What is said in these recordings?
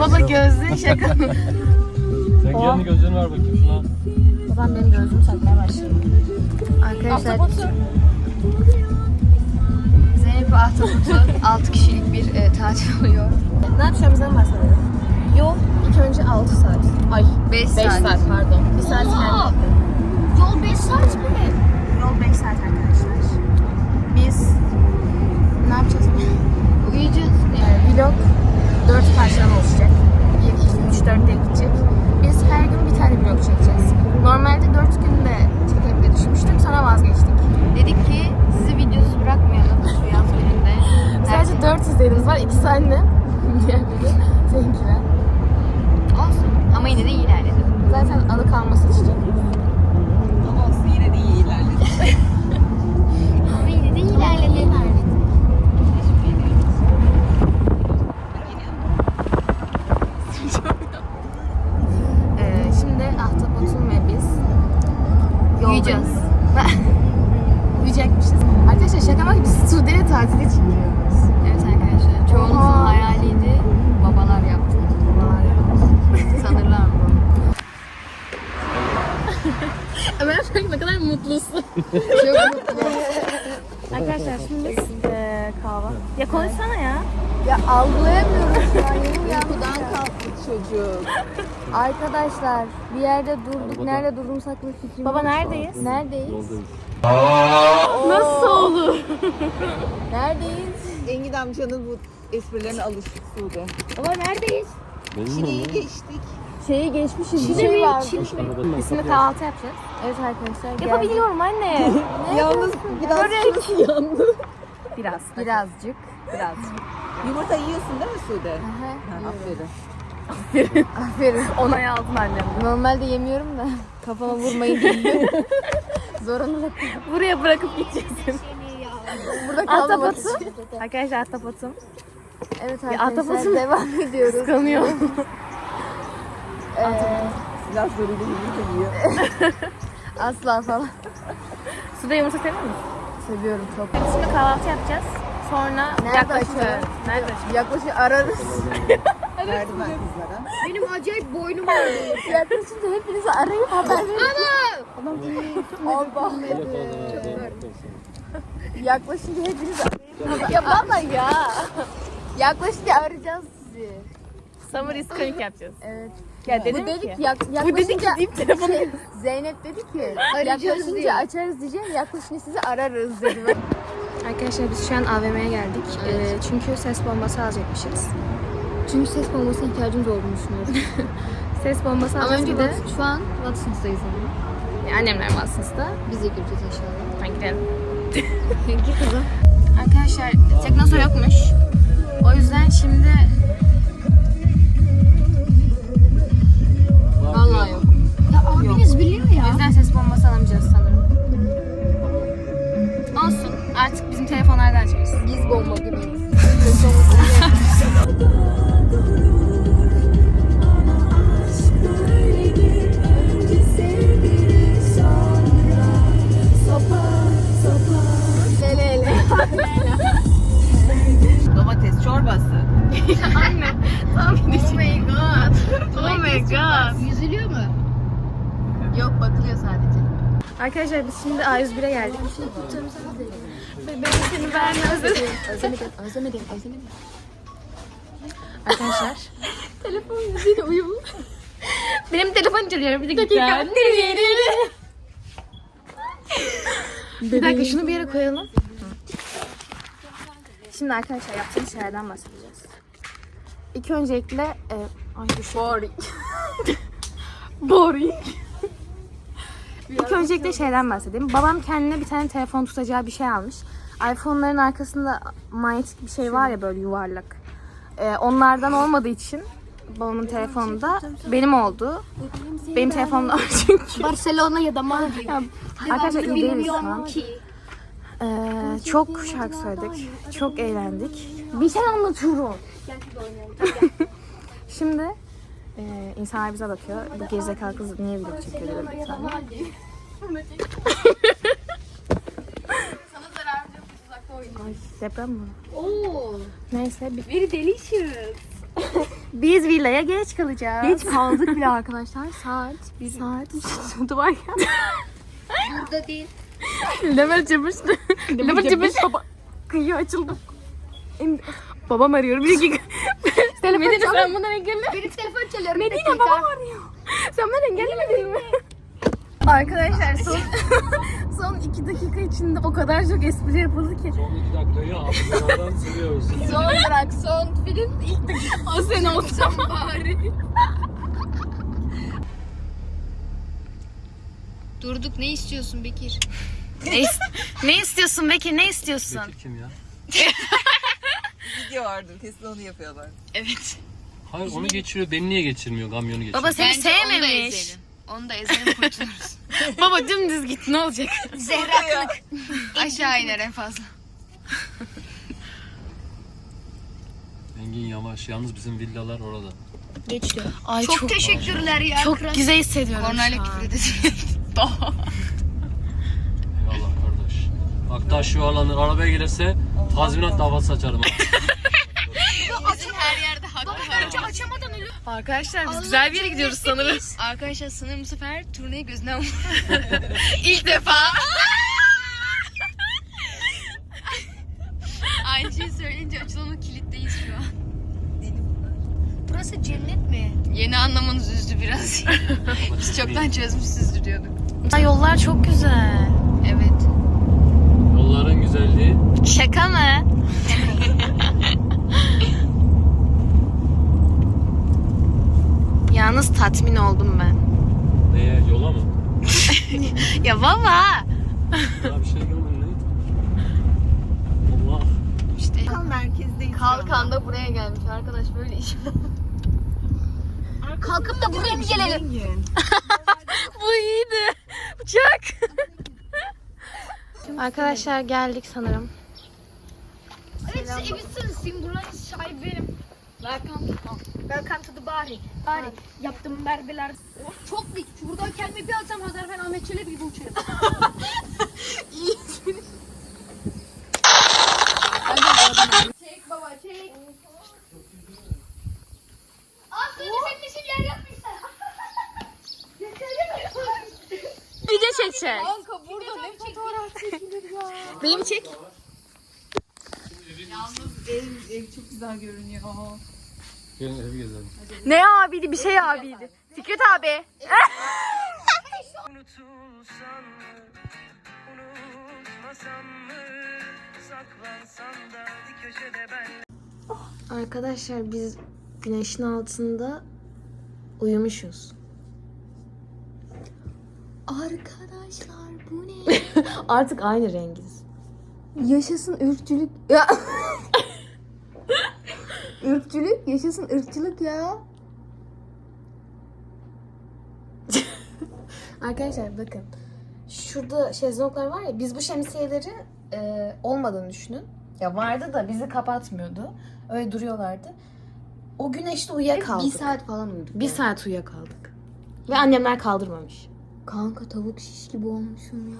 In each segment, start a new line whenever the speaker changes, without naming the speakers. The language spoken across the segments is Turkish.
Baba gözlüğün şaka.
Sen kendi gözlerini ver bakayım şuna.
Babam benim gözlüğümü takmaya başladı. Arkadaşlar Zeynep ve Ahtapot'u 6 kişilik bir e, tatil oluyor. Ne yapacağımızdan bahsedelim. Yol ilk önce 6 saat. Ay 5 saat. 5 saat pardon. 1 saat kendi. Uyuyacağız. Uyuyacakmışız. Arkadaşlar şaka bak biz Suudi'ye tatile çıkıyoruz.
Evet arkadaşlar. Çoğunuzun
Oha.
hayaliydi. Babalar yaptı.
Babalar yapıyor.
Sanırlar mı?
Ömer ne kadar mutlusun.
Çok mutlu.
Arkadaşlar şimdi biz e, kahve. Ya konuşsana ya.
Ya algılayamıyorum şu an yeni
Uykudan kalktı çocuk.
Arkadaşlar bir yerde durduk. Nerede durduğumuz hakkında fikrim
Baba
yok.
neredeyiz?
Neredeyiz?
Yoldayız.
Nasıl olur?
Neredeyiz?
Engin amcanın bu esprilerine alıştık Sude.
Baba neredeyiz?
Benim
Çileyi
mi?
geçtik.
Şeyi geçmişiz. Bir şey var.
Biz şimdi kahvaltı yapacağız.
Evet arkadaşlar. geldik.
Yapabiliyorum anne.
Yalnız biraz sus yandı.
Biraz.
Birazcık.
Birazcık.
Yumurta yiyorsun değil mi Sude?
Aha.
Ha, aferin.
Aferin.
Onay aldın annem.
Normalde yemiyorum da kafama vurmayın diye. Zorunluluk.
Buraya bırakıp gideceksin.
Burada kalmamak için.
Arkadaşlar Ahtapot'um.
Evet arkadaşlar
ahtapotun-
devam ediyoruz.
Kıskanıyor.
Ee,
Biraz zoruyla yumurta yiyor.
asla falan.
Suda yumurta seviyor musun?
Seviyorum çok.
Şimdi kahvaltı yapacağız. Sonra
Nerede
yaklaşık-? Nerede açıyor?
Yaklaşık ararız.
Verdim ben kızlara.
Benim acayip boynum ağrıyor. Yaklaşınca hepinizi arayıp haber verin. Ana! Allah. Yaklaşınca hepinizi arayıp Ya baba ya. Yaklaşınca arayacağız sizi.
Summer is coming yapacağız.
Evet.
Ya dedim
Bu dedik
ki.
yak,
Bu dedik ki
yaklaşınca
deyip telefonu
şey, Zeynep dedi ki yaklaşınca açarız diyeceğim yaklaşınca sizi ararız dedi.
Arkadaşlar biz şu an AVM'ye geldik. Ee, çünkü ses bombası alacakmışız.
Çünkü ses bombasına ihtiyacımız olduğunu düşünüyorum.
Ses bombası
Ama
alacağız
önce
bir de.
Şu an Watson's'tayız ama.
Annemler Watson's'ta.
Biz de gireceğiz inşallah.
Ben gidelim.
Gir kızım.
Arkadaşlar teknosu yokmuş. Seni ben özledim.
Özlemedim, özlemedim, özlemedim.
Arkadaşlar. Telefon müziğine uyumlu. Benim telefon çalıyor bir dakika. bir dakika şunu bir yere koyalım. Şimdi arkadaşlar yaptığımız şeylerden bahsedeceğiz. İlk öncelikle e, ay boring. boring. İlk öncelikle şeyden bahsedeyim. Babam kendine bir tane telefon tutacağı bir şey almış. iPhone'ların arkasında manyetik bir şey var ya böyle yuvarlak. Ee, onlardan olmadığı için babamın telefonunda benim oldu. Benim telefonumda var çünkü.
Barcelona ya da Madrid.
Arkadaşlar iyi değiliz şu an. Ee, çok şarkı söyledik. Çok eğlendik. Bir şey anlatıyorum. Şimdi e, insanlar bize bakıyor. Bu gerizekalı kız niye video çekiyor diyor bir tane. Deprem mi?
Oo.
Neyse bi-
Very delicious.
biz villaya geç kalacağız.
Geç kaldık bile arkadaşlar. Saat bir
saat ya.
burada değil.
Level cıbış. Level cıbış. Baba. Kıyı açıldı. Em- Babam arıyor bir dakika. Medine sen bundan engelle.
Benim telefon çalıyor.
Medine babam arıyor. Sen bundan engellemedin mi? Arkadaşlar son son iki dakika içinde o kadar çok espri yapıldı ki.
Son iki dakikayı hafızalardan siliyoruz.
Son bırak son film ilk dakika.
O sen olsan
bari. Durduk ne istiyorsun Bekir?
ne, is- ne istiyorsun Bekir ne istiyorsun?
Bekir kim ya?
Video vardır kesin onu yapıyorlar.
Evet.
Hayır onu geçiriyor. Beni niye geçirmiyor? Kamyonu geçiriyor.
Baba seni
Bence onu da
sevmemiş.
ezelim. Onu da ezelim kurtuluruz.
Baba dümdüz git ne olacak?
Zehra kılık. Aşağı iner en fazla.
Engin yavaş. Yalnız bizim villalar orada.
Geçti.
Ay
Çok, teşekkürler ya.
çok
kral.
güzel hissediyorum
Kornayla
şu an.
küfür edelim.
Eyvallah kardeş. Hatta şu alanı arabaya gelirse tazminat davası açarım.
var. açamadan ölüyor.
Arkadaşlar biz güzel bir yere gidiyoruz sanırım.
Arkadaşlar sanırım bu sefer turneyi gözünden vurdu. İlk defa. Aynı şeyi söyleyince açılan o kilitteyiz şu an. Burası cennet mi? Yeni anlamanız üzdü biraz. Biz çoktan çözmüşsüzdür diyorduk.
Ay, yollar çok güzel.
Evet.
Yolların güzelliği.
Şaka mı? Yalnız tatmin oldum ben.
Neye? Yola mı?
Ya baba.
Daha bir şey görmedim. Allah.
İşte
Merkezdeyiz.
Kalkan buraya gelmiş arkadaş böyle iş. Kalkıp da buraya mı gelelim?
Bu iyiydi. Uçak. Arkadaşlar geldik sanırım.
Evet, evitsin. Sim buranın sahibi benim. Welcome. Welcome to the bari. Bari. Yaptığım berbeler. Çok dik. Buradan kendimi bir alsam Hazar ben Ahmet Çelebi gibi uçarım. çek baba çek. Aslında sen de şey yer yapmışsın.
Video çekeceğiz.
Kanka burada ne fotoğraf çekilir ya.
Benim çek.
Yalnız ev, ev çok güzel görünüyor.
Gelin evi gezelim.
Ne abiydi bir şey abiydi. Fikret abi.
Unutulsan mı, unutmasam mı, saklansan da bir köşede ben
Arkadaşlar biz güneşin altında uyumuşuz.
Arkadaşlar bu ne?
Artık aynı rengiz.
Yaşasın ırkçılık. Ya. ırkçılık, yaşasın ırkçılık ya.
Arkadaşlar bakın. Şurada şezlonglar var ya biz bu şemsiyeleri e, olmadığını düşünün. Ya vardı da bizi kapatmıyordu. Öyle duruyorlardı. O güneşte uyuyakaldık.
Bir saat falan uyuduk.
Bir saat uyuyakaldık. Ve annemler kaldırmamış.
Kanka tavuk şiş gibi olmuşum ya.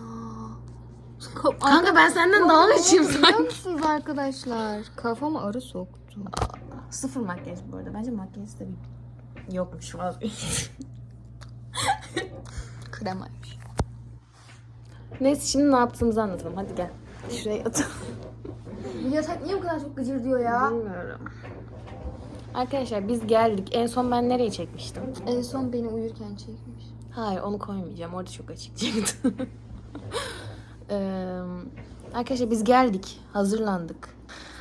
Kanka ben senden daha içeyim
Biliyor
sanki.
musunuz arkadaşlar? Kafama arı soktu.
Sıfır makyaj bu arada. Bence makyaj da bir yokmuş vazgeçtim.
Kremaymış.
Neyse şimdi ne yaptığımızı anlatalım. Hadi gel. Şuraya yatalım.
Bu yatak niye bu kadar çok gıcır diyor ya?
Bilmiyorum. Arkadaşlar biz geldik. En son ben nereye çekmiştim?
En son beni uyurken çekmiş.
Hayır onu koymayacağım. Orada çok açık çıktı. Eee, arkadaşlar biz geldik. Hazırlandık.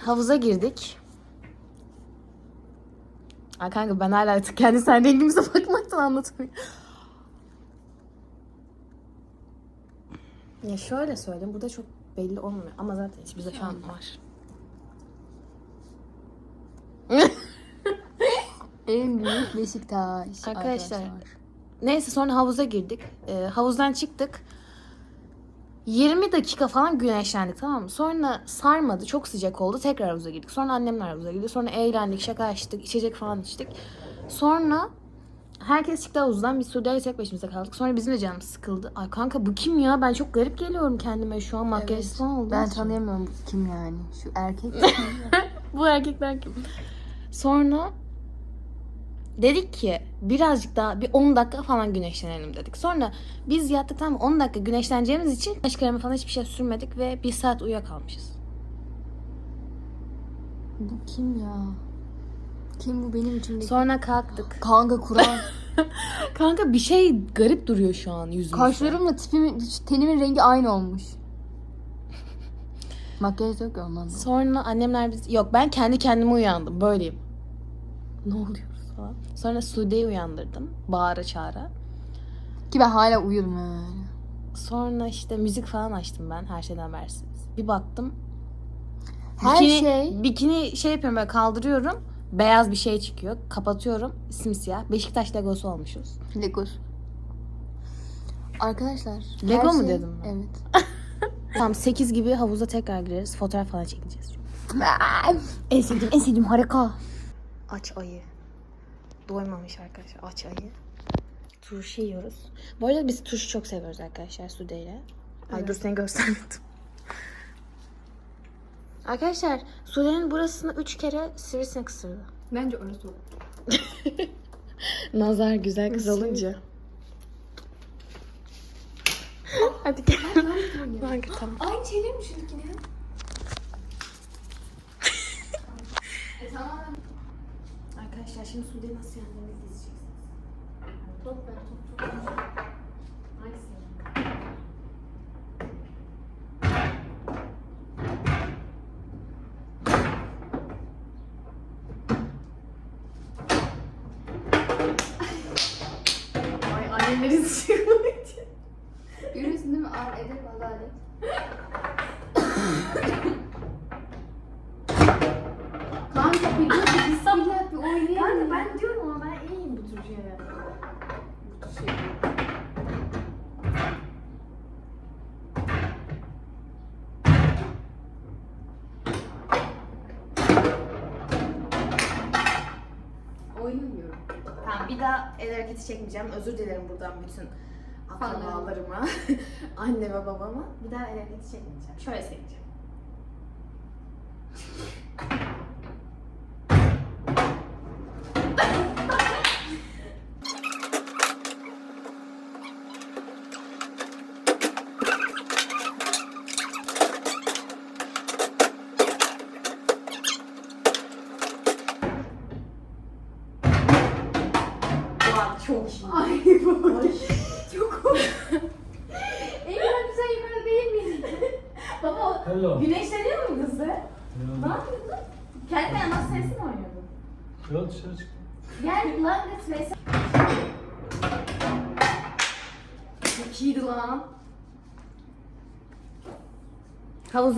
Havuza girdik. Ay kanka ben hala artık kendi sen rengimize bakmaktan anlatamıyorum. Ya şöyle söyleyeyim. Burada çok belli olmuyor. Ama zaten hiçbir şu an var.
En büyük Beşiktaş.
Arkadaşlar, Neyse sonra havuza girdik. Ee, havuzdan çıktık. 20 dakika falan güneşlendik tamam mı? Sonra sarmadı. Çok sıcak oldu. Tekrar havuza girdik. Sonra annemler havuza girdi. Sonra eğlendik, şaka açtık, içecek falan içtik. Sonra herkes çıktı havuzdan. Biz Sude'yle tek başımıza kaldık. Sonra bizim de canımız sıkıldı. Ay kanka bu kim ya? Ben çok garip geliyorum kendime şu an makyajsız falan oldum.
Ben tanıyamıyorum bu kim yani. Şu erkek.
Bu erkekler kim? Sonra dedik ki birazcık daha bir 10 dakika falan güneşlenelim dedik. Sonra biz yattık tam 10 dakika güneşleneceğimiz için güneş kremi falan hiçbir şey sürmedik ve bir saat uyuyakalmışız.
bu kim ya? Kim bu benim içimdeki?
Sonra kalktık.
Kanka Kur'an.
Kanka bir şey garip duruyor şu an yüzümüzde.
Kaşlarımla tipimin, tenimin rengi aynı olmuş. Makyaj yok ya ondan da.
Sonra annemler biz yok ben kendi kendime uyandım böyleyim. Ne oluyor falan. Sonra Sude'yi uyandırdım bağıra çağıra.
Ki ben hala uyurum.
Sonra işte müzik falan açtım ben her şeyden habersiz. Bir baktım.
Her
bikini,
şey-
Bikini şey yapıyorum böyle kaldırıyorum. Beyaz bir şey çıkıyor. Kapatıyorum. Simsiyah. Beşiktaş legosu olmuşuz.
Legos. Arkadaşlar.
Lego
her
mu
şey-
dedim ben?
Evet.
Tamam 8 gibi havuza tekrar gireriz. Fotoğraf falan çekeceğiz. en sevdiğim, en sevdiğim harika. Aç ayı. Doymamış arkadaşlar. Aç ayı. Turşu yiyoruz. Bu arada biz turşu çok seviyoruz arkadaşlar Sude ile. Ay dur seni göstermedim. Arkadaşlar Sude'nin burasını 3 kere sivrisinek ısırdı.
Bence orası olur.
Nazar güzel kız olunca. Hadi gel. Kanka tamam.
Aynı şeyler mi şuradakine?
Arkadaşlar şimdi Sude'yi nasıl yandığını izleyeceksiniz. Top ver top top. Hangisi? Ay annemlerin çıkmadı.
Görüyorsun değil mi? Ar edep adalet. Kanka bir dur bir bismillah bir oynayalım.
Kanka ben diyorum ama ben iyiyim bu tür şeylerde.
Oynamıyorum.
Tamam bir hareketi çekmeyeceğim. Özür dilerim buradan bütün akrabalarıma, anneme babama. Bir daha el hareketi çekmeyeceğim. Şöyle çekeceğim.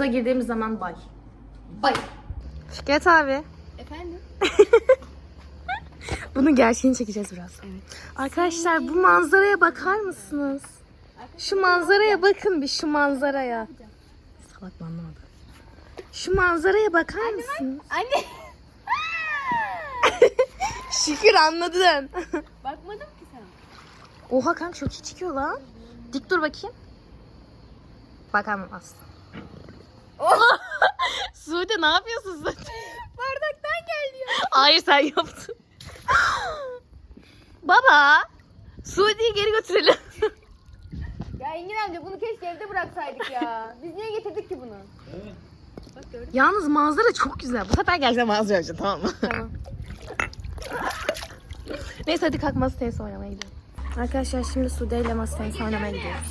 Girdiğimiz zaman bay.
Bay.
Fikret abi.
Efendim?
Bunun gerçeğini çekeceğiz biraz. Arkadaşlar bu manzaraya bakar mısınız? Şu manzaraya bakın bir şu manzaraya. Salak mı anlamadı. Şu manzaraya bakar mısınız?
Anne.
Şükür anladın.
Bakmadım ki sen.
Oha kanka çok iyi çıkıyor lan. Dik dur bakayım. Bakamam aslında. Sude ne yapıyorsun sen?
Bardaktan geldi ya.
Hayır sen yaptın. Baba. Sude'yi geri götürelim.
Ya Engin amca bunu keşke evde bıraksaydık ya. Biz niye getirdik ki bunu?
Yalnız manzara çok güzel. Bu sefer gerçekten manzara olacak tamam mı?
Tamam.
Neyse hadi kalk masa tenisi oynamaya gidelim. Arkadaşlar şimdi Sude ile masa tenisi oynamaya gidiyoruz.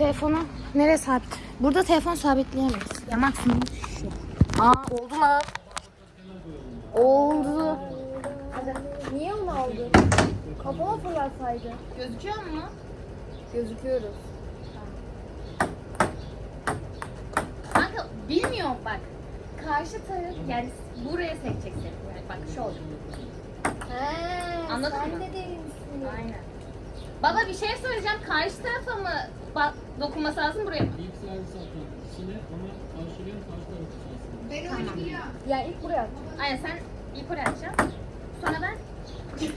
Telefonu nereye sabit? Burada telefon sabitleyemeyiz. Ya maksimum şu. Aa oldu lan. Oldu.
Niye onu aldı? Kafama fırlatsaydı.
Gözüküyor mu?
Gözüküyoruz.
Kanka bilmiyorum bak. Karşı taraf yani buraya sekeceksin. Yani bak şu olacak.
He,
Anladın
sen
mı?
de değilsin.
Aynen. Baba bir şey söyleyeceğim. Karşı tarafa mı dokunması lazım buraya mı?
İlk servis atın. ama karşılayan karşı tarafı
Ya ilk buraya at.
Aynen sen ilk oraya atacaksın.
Sonra ben.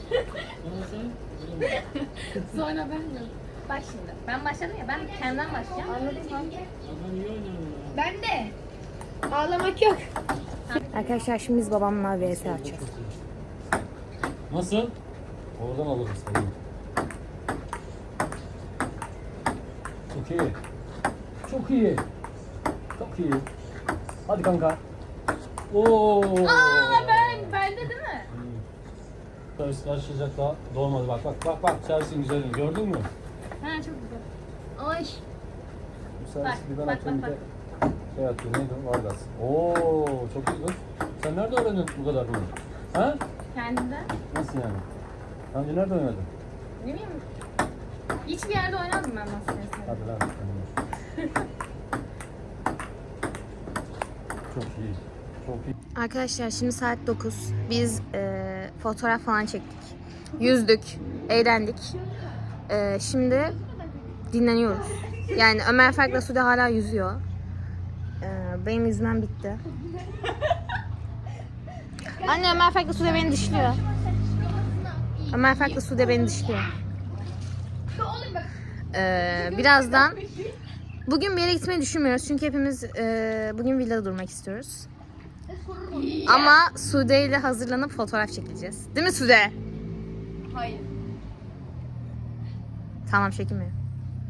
Sonra ben de.
Bak şimdi. Ben başladım ya. Ben kendimden başlayacağım.
Anladın mı?
Ben de. Ağlamak yok.
Arkadaşlar şimdi biz babamla VS açacağız.
Nasıl? Oradan alırız tabii. Çok iyi. Çok iyi. Çok iyi. Hadi kanka. Oo.
Aa ben. Bende değil mi?
Karşı karşılayacak daha doğmadı. Bak bak bak bak servisin güzelliğini gördün mü?
Ha çok güzel. Ay. Bak,
bir ben
bak,
atayım bir
bak,
de şey atıyor neydi o? Vargas. Oo çok iyi. Dur. Sen nerede öğrendin bu kadar bunu? Ha?
Kendimden.
Nasıl yani? Daha önce nerede oynadın?
Ne bileyim. Hiçbir yerde oynamadım ben Masterchef'i.
Hadi lan. Çok iyi. Çok iyi.
Arkadaşlar şimdi saat 9. Biz e, fotoğraf falan çektik. Yüzdük, eğlendik. E, şimdi dinleniyoruz. Yani Ömer Fark'la Sude hala yüzüyor. E, benim yüzmem bitti. Anne Ömer Fark'la Sude beni dışlıyor. Ömer Fark'la Sude beni dışlıyor. E, birazdan Bugün bir yere gitmeyi düşünmüyoruz çünkü hepimiz e, bugün villada durmak istiyoruz. Ama Sude ile hazırlanıp fotoğraf çekileceğiz. Değil mi Sude?
Hayır.
Tamam çekilmiyor.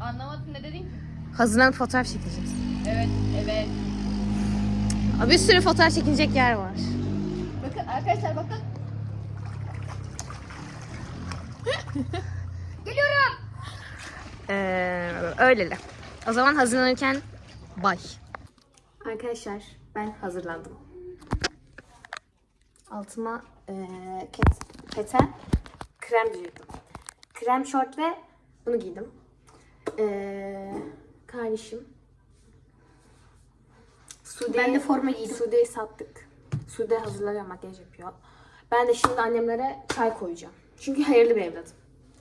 Anlamadım ne dedin ki?
Hazırlanıp fotoğraf çekileceğiz.
Evet, evet.
Aa, Bir sürü fotoğraf çekilecek yer var.
Bakın arkadaşlar bakın. Geliyorum.
Ee, öyleli. O zaman hazırlanırken bay. Arkadaşlar ben hazırlandım. Altıma ee, ket, pete krem giydim. Krem şort ve bunu giydim. Ee, kardeşim. Sude'yi,
Ben de forma giydim.
Sude'yi sattık. Sude hazırlanıyor, makyaj yapıyor. Ben de şimdi annemlere çay koyacağım. Çünkü hayırlı bir evladım.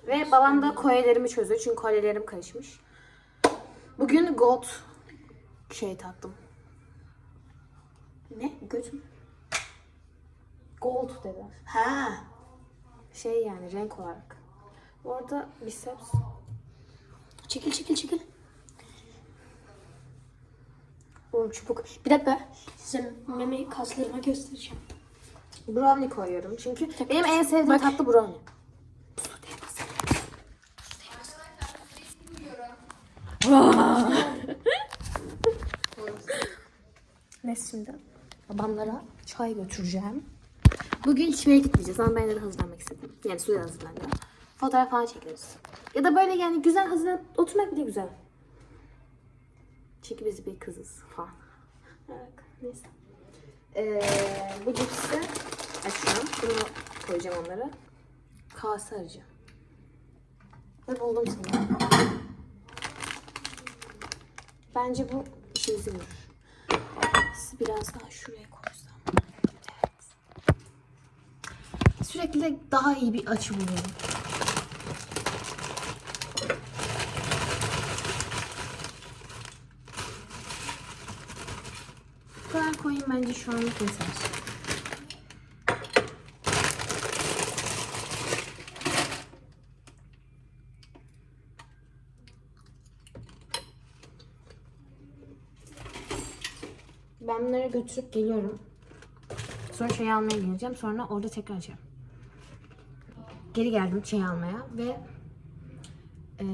Ve babam da kolyelerimi çözüyor çünkü kolyelerim karışmış. Bugün gold şey taktım. Ne? Mü? Gold dediler. Ha. Şey yani renk olarak. Orada biceps.
Çekil çekil çekil. Oğlum çubuk. Bir dakika. Size meme kaslarımı göstereceğim.
Brownie koyuyorum çünkü benim en sevdiğim tatlı brownie. Ne şimdi? Babamlara çay götüreceğim. Bugün yere gitmeyeceğiz ama ben de hazırlanmak istedim. Yani suya hazırlanacağım. Fotoğraf falan çekeriz. Ya da böyle yani güzel hazırlanıp oturmak bile güzel. Çünkü biz bir kızız falan. Neyse. Ee, bu cipsi açıyorum. Bunu koyacağım onlara. Kase arayacağım. Ve buldum seni. Bence bu işimizi görür. Sizi biraz daha şuraya koysam. Evet. Sürekli daha iyi bir açı buluyorum. Bu kadar koyayım bence şu anlık yeter. Ben bunları götürüp geliyorum. Sonra çay almaya geleceğim. Sonra orada tekrar açacağım. Geri geldim çay almaya ve e,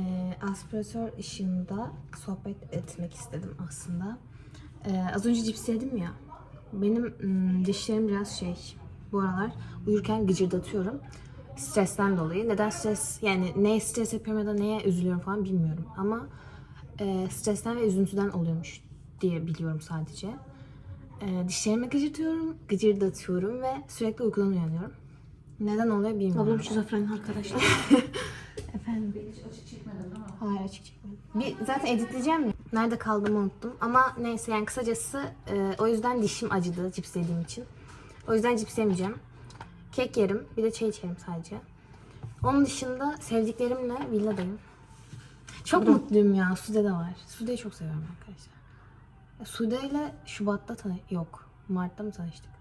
aspiratör ışığında sohbet etmek istedim aslında. E, az önce cips yedim ya. Benim mm, dişlerim biraz şey bu aralar uyurken gıcırdatıyorum. Stresten dolayı. Neden stres yani neye stres yapıyorum ya da neye üzülüyorum falan bilmiyorum. Ama e, stresten ve üzüntüden oluyormuş diye biliyorum sadece. E, dişlerimi gıcırtıyorum, gıcırdatıyorum ve sürekli uykudan uyanıyorum. Neden oluyor bilmiyorum.
Ablam şizofren arkadaşlar.
Efendim? Hayır açık çekmedim. Bir, zaten editleyeceğim ya. Nerede kaldığımı unuttum. Ama neyse yani kısacası e, o yüzden dişim acıdı cips yediğim için. O yüzden cips yemeyeceğim. Kek yerim. Bir de çay içerim sadece. Onun dışında sevdiklerimle villadayım. Çok mutluyum ya. Sude de var. Sude'yi çok seviyorum arkadaşlar. Sude ile Şubat'ta tanı yok. Mart'ta mı tanıştık?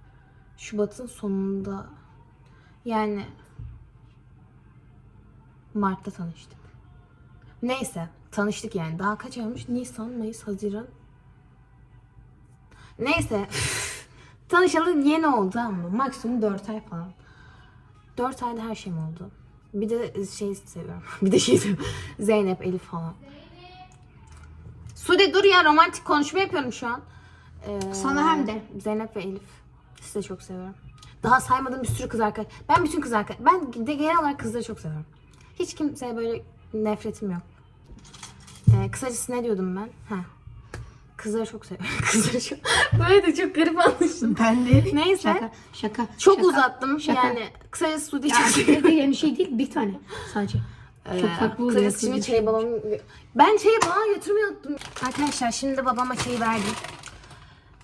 Şubat'ın sonunda Yani Mart'ta tanıştık. Neyse tanıştık yani. Daha kaç ay? Nisan, Mayıs, Haziran. Neyse. Tanışalı yeni oldu ama maksimum 4 ay falan. 4 ayda her şeyim oldu. Bir de şey seviyorum. Bir de şey seviyorum. Zeynep, Elif falan. Sude dur ya romantik konuşma yapıyorum şu an. Ee,
Sana hem de.
Zeynep ve Elif. Sizi de çok seviyorum. Daha saymadığım bir sürü kız arkadaş. Ben bütün kız arkadaş. Ben de genel olarak kızları çok seviyorum. Hiç kimseye böyle nefretim yok. Ee, kısacası ne diyordum ben? Ha. Kızları çok seviyorum. Kızları çok... Böyle de çok garip anlaşıldı.
Ben de.
Neyse.
Şaka. Şaka.
Çok
şaka.
uzattım.
Şaka.
Yani kısacası Sude'yi çok seviyorum.
Yani şey değil bir tane sadece. Çok farklı oluyor.
Çayı babam... Ben çayı babama götürmeyi unuttum. Arkadaşlar şimdi babama çayı verdim.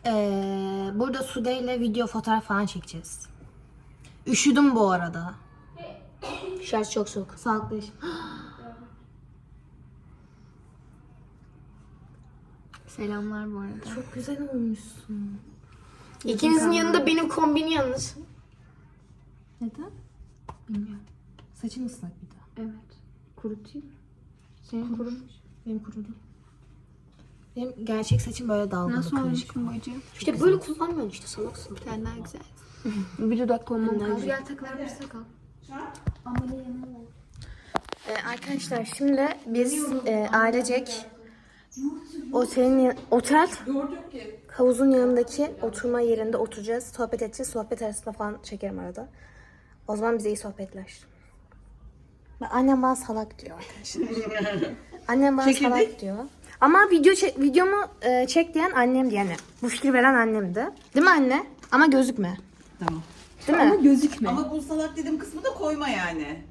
Ee, burada Sude ile video fotoğraf falan çekeceğiz. Üşüdüm bu arada.
Şarj çok soğuk.
Sağlıklı.
Selamlar bu arada.
Çok güzel olmuşsun.
İkinizin yanında benim kombin yalnız.
Neden? Bilmiyorum. Saçın ıslak bir de.
Evet. Kurutayım. Senin kurumuş.
Benim kurudu. Benim gerçek saçım böyle dalgalı
Nasıl olmuş bacım?
İşte böyle kullanmıyorsun işte salaksın.
Senden güzel. bir dudak kombin kaldı.
güzel.
Gel takılar bir sakal.
Ee, arkadaşlar şimdi biz e, ailecek otelin otel havuzun yanındaki oturma yerinde oturacağız. Sohbet edeceğiz. Sohbet arasında falan çekerim arada. O zaman bize iyi sohbetler. Annem bana salak diyor arkadaşlar. annem bana salak diyor. Ama video çek, videomu e, çek diyen annemdi yani. Bu fikri veren annemdi. Değil mi anne? Ama gözükme.
Tamam.
Değil mi?
Gözükme.
Ama bu salak dediğim kısmı da koyma yani.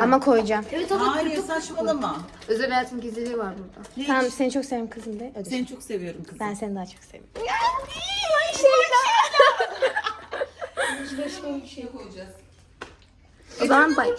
Ama koyacağım.
Evet ama
Hayır saçmalama.
özel hayatın gizliliği var burada.
Hiç.
Tamam seni çok seviyorum kızım de. Ödeşelim.
Seni çok seviyorum kızım.
Ben seni daha çok seviyorum.
şey koyacağız.
O zaman bay.